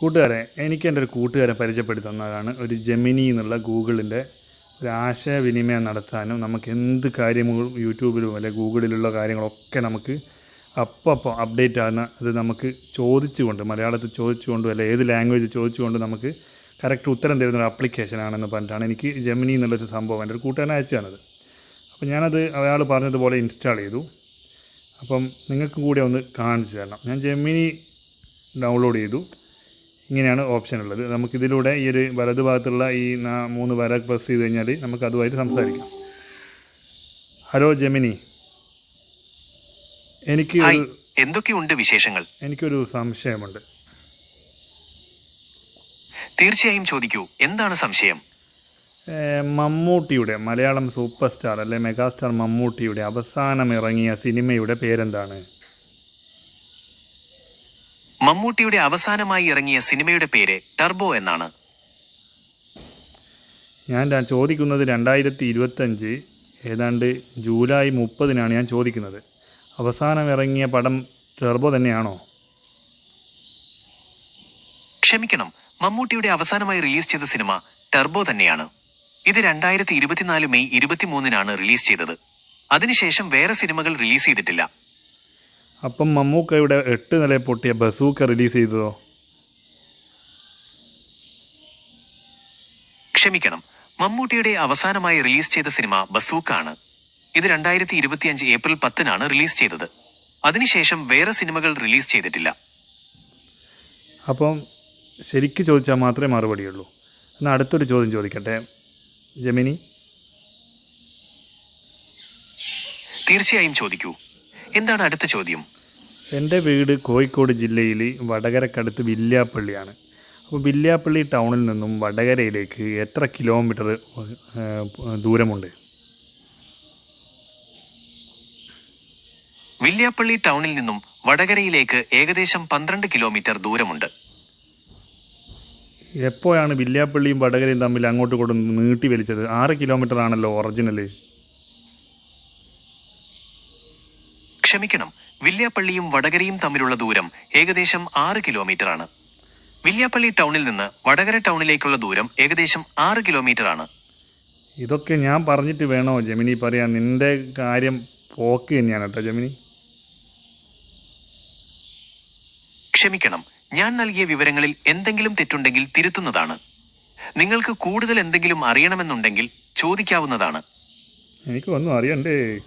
കൂട്ടുകാരെ എനിക്ക് എന്റെ ഒരു കൂട്ടുകാരെ പരിചയപ്പെടുത്തി തന്നതാണ്. ഒരു ജെമിനി എന്നുള്ള ഗൂഗിളിന്റെ ഒരു ആശയവിനിമയം നടത്താനും നമുക്ക് എന്ത് കാര്യങ്ങളും യൂട്യൂബിലും അല്ലെ ഗൂഗിളിലുള്ള കാര്യങ്ങളൊക്കെ നമുക്ക് അപ്പപ്പോൾ അപ്ഡേറ്റ് ആകുന്ന അത് നമുക്ക് ചോദിച്ചുകൊണ്ട് മലയാളത്തിൽ ചോദിച്ചുകൊണ്ടും അല്ലെ ഏത് ലാംഗ്വേജ് ചോദിച്ചുകൊണ്ട് നമുക്ക് കറക്റ്റ് ഉത്തരം തരുന്ന ഒരു ആപ്ലിക്കേഷനാണെന്ന് പറഞ്ഞിട്ടാണ് എനിക്ക് ജെമിനി എന്നുള്ളൊരു സംഭവം എന്റെ ഒരു കൂട്ടുകാരൻ അയച്ചു തന്നത് അപ്പോൾ ഞാനത് അയാൾ പറഞ്ഞതുപോലെ ഇൻസ്റ്റാൾ ചെയ്തു. അപ്പം നിങ്ങൾക്കും കൂടി ഒന്ന് കാണിച്ചു തരണം. ഞാൻ ജെമിനി ഡൗൺലോഡ് ചെയ്തു. ഇങ്ങനെയാണ് ഓപ്ഷൻ ഉള്ളത്. നമുക്കിതിലൂടെ ഈ ഒരു വലതു ഭാഗത്തുള്ള ഈ മൂന്ന് വര പ്രസ് ചെയ്ത് കഴിഞ്ഞാൽ നമുക്ക് അതുമായിട്ട് സംസാരിക്കാം. Hello Gemini. എനിക്ക് എന്തൊക്കെയുണ്ട് വിശേഷങ്ങൾ? എനിക്കൊരു സംശയമുണ്ട്. തീർച്ചയായും ചോദിക്കൂ. എന്താണ് സംശയം? മമ്മൂട്ടിയുടെ മലയാളം സൂപ്പർ സ്റ്റാർ അല്ലെ മെഗാസ്റ്റാർ മമ്മൂട്ടിയുടെ അവസാനം ഇറങ്ങിയ സിനിമയുടെ പേരെന്താണ്? മമ്മൂട്ടിയുടെ അവസാനമായി ഇറങ്ങിയ സിനിമയുടെ പേര് ടർബോ എന്നാണ്. ഞാൻ ചോദിക്കുന്നത് രണ്ടായിരത്തി ഇരുപത്തഞ്ച് ഏതാണ്ട് ജൂലൈ മുപ്പതിനാണ് ഞാൻ ചോദിക്കുന്നത്. അവസാനം ഇറങ്ങിയ പടം ടെർബോ തന്നെയാണോ? ക്ഷമിക്കണം മമ്മൂട്ടിയുടെ അവസാനമായി റിലീസ് ചെയ്ത സിനിമ ടർബോ തന്നെയാണ്. ഇത് രണ്ടായിരത്തി ഇരുപത്തിനാല് മെയ് ഇരുപത്തിമൂന്നിനാണ് റിലീസ് ചെയ്തത്. അതിനുശേഷം വേറെ സിനിമകൾ റിലീസ് ചെയ്തിട്ടില്ല. അപ്പം മമ്മൂക്കയുടെ എട്ട് നില പൊട്ടിയ ബസൂക്ക റിലീസ് ചെയ്തതോ? ക്ഷമിക്കണം. മമ്മൂട്ടിയുടെ അവസാനമായി റിലീസ് ചെയ്ത സിനിമ ബസൂക്ക ആണ് ഇത് രണ്ടായിരത്തി ഇരുപത്തിയഞ്ച് ഏപ്രിൽ പത്തിനാണ് റിലീസ് ചെയ്തത്. അതിനുശേഷം വേറെ സിനിമകൾ റിലീസ് ചെയ്തിട്ടില്ല. അപ്പം ശരിക്ക് ചോദിച്ചാൽ മാത്രമേ മറുപടിയുള്ളൂ. എന്നാൽ അടുത്തൊരു ചോദ്യം ചോദിക്കട്ടെ. ജമിനി? തീർച്ചയായും ചോദിക്കൂ. എന്താണ് അടുത്ത ചോദ്യം? എന്റെ വീട് കോഴിക്കോട് ജില്ലയിൽ വടകരക്കടുത്ത് വില്യാപ്പള്ളിയാണ്. അപ്പോൾ വില്യാപ്പള്ളി ടൗണിൽ നിന്നും വടകരയിലേക്ക് എത്ര കിലോമീറ്റർ ദൂരമുണ്ട്? വില്യാപ്പള്ളി ടൗണിൽ നിന്നും വടകരയിലേക്ക് ഏകദേശം പന്ത്രണ്ട് കിലോമീറ്റർ ദൂരമുണ്ട്. എപ്പോഴാണ് വില്യാപ്പള്ളിയും വടകരയും തമ്മിൽ അങ്ങോട്ട് ഇങ്ങോട്ടും നീട്ടി വലിച്ചത്? ആറ് കിലോമീറ്റർ ആണല്ലോ ഒറിജിനൽ ക്ഷമിക്കണം. വില്യാപ്പള്ളിയും വടകരയും തമ്മിലുള്ള ദൂരം ഏകദേശം ആറ് കിലോമീറ്റർ ആണ് വില്യാപ്പള്ളി ടൗണിൽ നിന്ന് വടകര ടൗണിലേക്കുള്ള ദൂരം ഏകദേശം ആറ് കിലോമീറ്റർ ആണ് ഇതൊക്കെ ഞാൻ പറഞ്ഞിട്ട് വേണോ ജമിനി? പറയാൻ നിന്റെ കാര്യം പോക്ക് തന്നെയാണ് കേട്ടോ ജമിനി. ക്ഷമിക്കണം. ഞാൻ നൽകിയ വിവരങ്ങളിൽ എന്തെങ്കിലും തെറ്റുണ്ടെങ്കിൽ തിരുത്തുന്നതാണ്. നിങ്ങൾക്ക് കൂടുതൽ എന്തെങ്കിലും അറിയണമെന്നുണ്ടെങ്കിൽ ചോദിക്കാവുന്നതാണ്. എനിക്ക് ഒന്നും അറിയണ്ടേ.